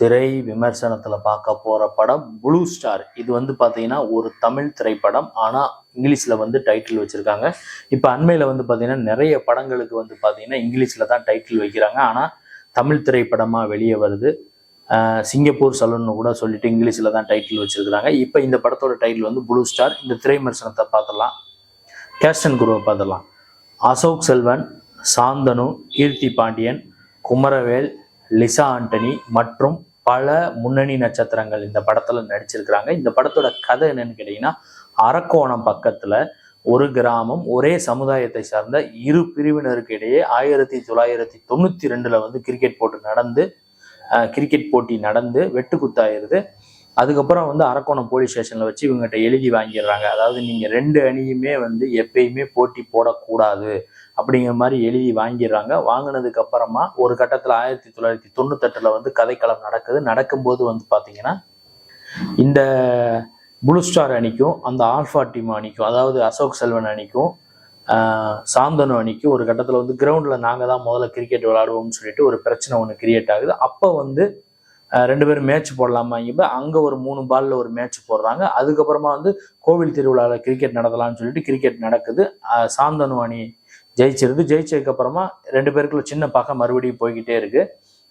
திரை விமர்சனத்தில் பார்க்க போகிற படம் ப்ளூ ஸ்டார் இது வந்து பார்த்தீங்கன்னா ஒரு தமிழ் திரைப்படம். ஆனால் இங்கிலீஷில் வந்து டைட்டில் வச்சுருக்காங்க. இப்போ அண்மையில் வந்து பார்த்தீங்கன்னா நிறைய படங்களுக்கு வந்து பார்த்தீங்கன்னா இங்கிலீஷில் தான் டைட்டில் வைக்கிறாங்க. ஆனால் தமிழ் திரைப்படமாக வெளியே வருது. சிங்கப்பூர் சலூன்னு கூட சொல்லிட்டு இங்கிலீஷில் தான் டைட்டில் வச்சுருக்கிறாங்க. இப்போ இந்த படத்தோட டைட்டில் வந்து ப்ளூ ஸ்டார் இந்த திரை விமர்சனத்தை பார்த்துடலாம். கேஸ்டன் குருவை பார்த்துடலாம். அசோக் செல்வன் சாந்தனு கீர்த்தி பாண்டியன் குமரவேல் லிசா ஆண்டனி மற்றும் பல முன்னணி நட்சத்திரங்கள் இந்த படத்துல நடிச்சிருக்கிறாங்க. இந்த படத்தோட கதை என்னன்னு கேட்டீங்கன்னா அரக்கோணம் பக்கத்துல ஒரு கிராமம் ஒரே சமுதாயத்தை சார்ந்த இரு பிரிவினருக்கு இடையே ஆயிரத்தி தொள்ளாயிரத்தி தொண்ணூத்தி ரெண்டுல வந்து கிரிக்கெட் போட்டு நடந்து கிரிக்கெட் போட்டி நடந்து வெட்டுக்குத்தாயிருது. அதுக்கப்புறம் வந்து அரக்கோணம் போலீஸ் ஸ்டேஷன்ல வச்சு இவங்ககிட்ட எழுதி வாங்கிடுறாங்க. அதாவது நீங்க ரெண்டு அணியுமே வந்து எப்பயுமே போட்டி போடக்கூடாது அப்படிங்கிற மாதிரி எழுதி வாங்கிடுறாங்க. வாங்கினதுக்கு அப்புறமா ஒரு கட்டத்தில் ஆயிரத்தி தொள்ளாயிரத்தி தொண்ணூத்தெட்டுல வந்து கதைக்களம் நடக்குது. நடக்கும்போது வந்து பார்த்தீங்கன்னா இந்த ப்ளூ ஸ்டார் அணிக்கும் அந்த ஆல்ஃபா டீம் அணிக்கும் அதாவது அசோக் செல்வன் அணிக்கும் சாந்தனு அணிக்கும் ஒரு கட்டத்தில் வந்து கிரவுண்டில் நாங்கள் தான் முதல்ல கிரிக்கெட் விளையாடுவோம்னு சொல்லிட்டு ஒரு பிரச்சனை ஒன்று கிரியேட் ஆகுது. அப்போ வந்து ரெண்டு பேரும் மேட்ச் போடலாமா அங்கே ஒரு மூணு பால்ல ஒரு மேட்ச் போடுறாங்க. அதுக்கப்புறமா வந்து கோவில் திருவிழாவில் கிரிக்கெட் நடத்தலாம்னு சொல்லிட்டு கிரிக்கெட் நடக்குது. சாந்தனு அணி ஜெயிச்சிருது. ஜெயிச்சதுக்கு அப்புறமா ரெண்டு பேருக்குள்ள சின்ன பக்கம் மறுபடியும் போய்கிட்டே இருக்கு.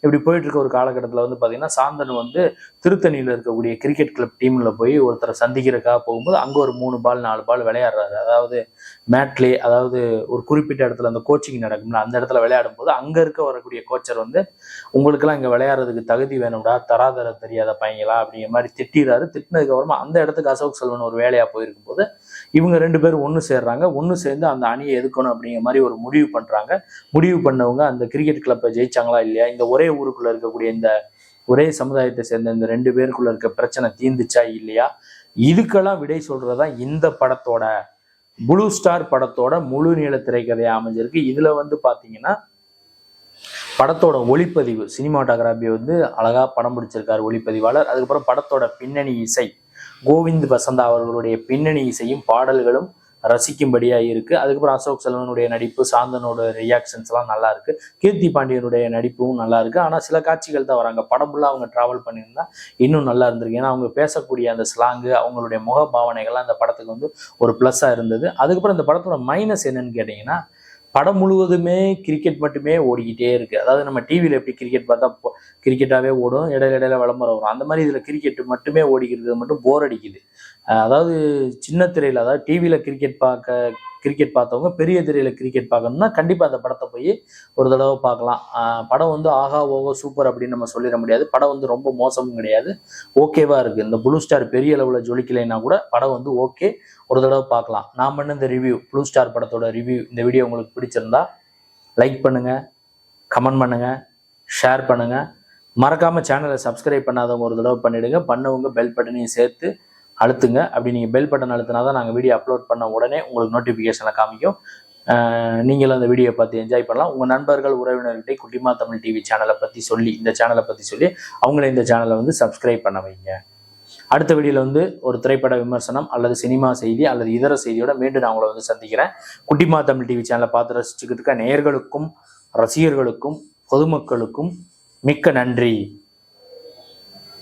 இப்படி போயிட்டு இருக்க ஒரு காலகட்டத்தில் வந்து பார்த்தீங்கன்னா சாந்தன் வந்து திருத்தணியில் இருக்கக்கூடிய கிரிக்கெட் கிளப் டீமில் போய் ஒருத்தரை சந்திக்கிறக்காக போகும்போது அங்கே ஒரு மூணு பால் நாலு பால் விளையாடுறாரு. அதாவது மேட்லே அதாவது ஒரு குறிப்பிட்ட இடத்துல அந்த கோச்சிங் நடக்கும்ல அந்த இடத்துல விளையாடும் போது அங்கே இருக்க வரக்கூடிய கோச்சர் வந்து உங்களுக்கெல்லாம் இங்கே விளையாடுறதுக்கு தகுதி வேணும்டா தராதர தெரியாத பையங்களா? அப்படிங்கிற மாதிரி திட்டிடுறாரு திட்டினதுக்கப்புறமா அந்த இடத்துக்கு அசோக் செல்வன் ஒரு வேலையாக போயிருக்கும் போது இவங்க ரெண்டு பேரும் ஒன்று சேர்றாங்க. ஒன்று சேர்ந்து அந்த அணியை எதுக்கணும் அப்படிங்கிற மாதிரி ஒரு முடிவு பண்ணுறாங்க முடிவு பண்ணவங்க அந்த கிரிக்கெட் கிளப்பை ஜெயிச்சாங்களா இல்லையா? இந்த ஒரே ஊருக்குள்ள இருக்கக்கூடிய இந்த ஒரே சமுதாயத்தை சேர்ந்த இந்த ரெண்டு பேருக்குள்ள இருக்க பிரச்சனை தீர்ந்துச்சா இல்லையா? இதுக்கெல்லாம் விடை சொல்றதா இந்த படத்தோட ப்ளூ ஸ்டார் படத்தோட முழு நீள திரைக்கதையா அமைஞ்சிருக்கு. இதுல வந்து பாத்தீங்கன்னா படத்தோட ஒளிப்பதிவு சினிமாட்டோகிராபி வந்து அழகா படம் பிடிச்சிருக்காரு ஒளிப்பதிவாளர். அதுக்கப்புறம் படத்தோட பின்னணி இசை கோவிந்த் வசந்தா அவர்களுடைய பின்னணி இசையும் பாடல்களும் ரசிக்கும்படியாக இருக்குது அதுக்கப்புறம் அசோக் செல்வனுடைய நடிப்பு சாந்தனோட ரியாக்ஷன்ஸ் எல்லாம் நல்லா இருக்கு கீர்த்தி பாண்டியனுடைய நடிப்பும் நல்லா இருக்கு ஆனால் சில காட்சிகள் தான் வராங்க. படம் ஃபுல்லாக அவங்க ட்ராவல் பண்ணியிருந்தா இன்னும் நல்லா இருந்திருக்கு. ஏன்னா அவங்க பேசக்கூடிய அந்த ஸ்லாங்கு அவங்களுடைய முக பாவனைகள்லாம் அந்த படத்துக்கு வந்து ஒரு ப்ளஸ்ஸாக இருந்தது. அதுக்கப்புறம் இந்த படத்தோட மைனஸ் என்னன்னு கேட்டிங்கன்னா படம் முழுவதுமே கிரிக்கெட் மட்டுமே ஓடிக்கிட்டே இருக்குது அதாவது நம்ம டிவியில் எப்படி கிரிக்கெட் பார்த்தா கிரிக்கெட்டாகவே ஓடும் இடையில இடையில விளம்பரம் வரும். அந்த மாதிரி இதில் கிரிக்கெட் மட்டுமே ஓடிக்கிறது மட்டும் போர் அடிக்குது. அதாவது சின்ன திரையில் அதாவது டிவியில் கிரிக்கெட் பார்க்க கிரிக்கெட் பார்த்தவங்க பெரிய திரையில் கிரிக்கெட் பார்க்கணும்னா கண்டிப்பாக அந்த படத்தை போய் ஒரு தடவை பார்க்கலாம். படம் வந்து ஆகா ஓகோ சூப்பர் அப்படின்னு நம்ம சொல்லிட முடியாது. படம் வந்து ரொம்ப மோசமும் கிடையாது. ஓகேவா இருக்குது இந்த ப்ளூ ஸ்டார் பெரிய அளவில் ஜொலிக்கலைன்னா கூட படம் வந்து ஓகே ஒரு தடவை பார்க்கலாம். நான் பண்ண இந்த ரிவ்யூ ப்ளூ ஸ்டார் படத்தோட ரிவ்யூ இந்த வீடியோ உங்களுக்கு பிடிச்சிருந்தா லைக் பண்ணுங்கள் கமெண்ட் பண்ணுங்கள் ஷேர் பண்ணுங்கள் மறக்காமல் சேனலை சப்ஸ்கிரைப் பண்ணாதவங்க ஒரு தடவை பண்ணிவிடுங்க பண்ணவங்க பெல் பட்டனையும் சேர்த்து அழுத்துங்க. அப்படி நீங்கள் பெல் பட்டன் அழுத்தினா தான் நாங்கள் வீடியோ அப்லோட் பண்ண உடனே உங்களுக்கு நோட்டிஃபிகேஷனில் காமிக்கும். நீங்களும் அந்த வீடியோ பார்த்து என்ஜாய் பண்ணலாம். உங்கள் நண்பர்கள் உறவினர்கிட்ட குட்டிமா தமிழ் டிவி சேனலை பற்றி சொல்லி இந்த சேனலை பற்றி சொல்லி அவங்கள இந்த சேனலை வந்து சப்ஸ்கிரைப் பண்ண வைங்க. அடுத்த வீடியோவில் வந்து ஒரு திரைப்பட விமர்சனம் அல்லது சினிமா செய்தி அல்லது இதர செய்தியோட மீண்டும் நான் உங்களை வந்து சந்திக்கிறேன். குட்டிமா தமிழ் டிவி சேனலை பார்த்து ரசிச்சுக்கிட்டு இருக்க நேயர்களுக்கும் ரசிகர்களுக்கும் பொதுமக்களுக்கும் மிக்க நன்றி.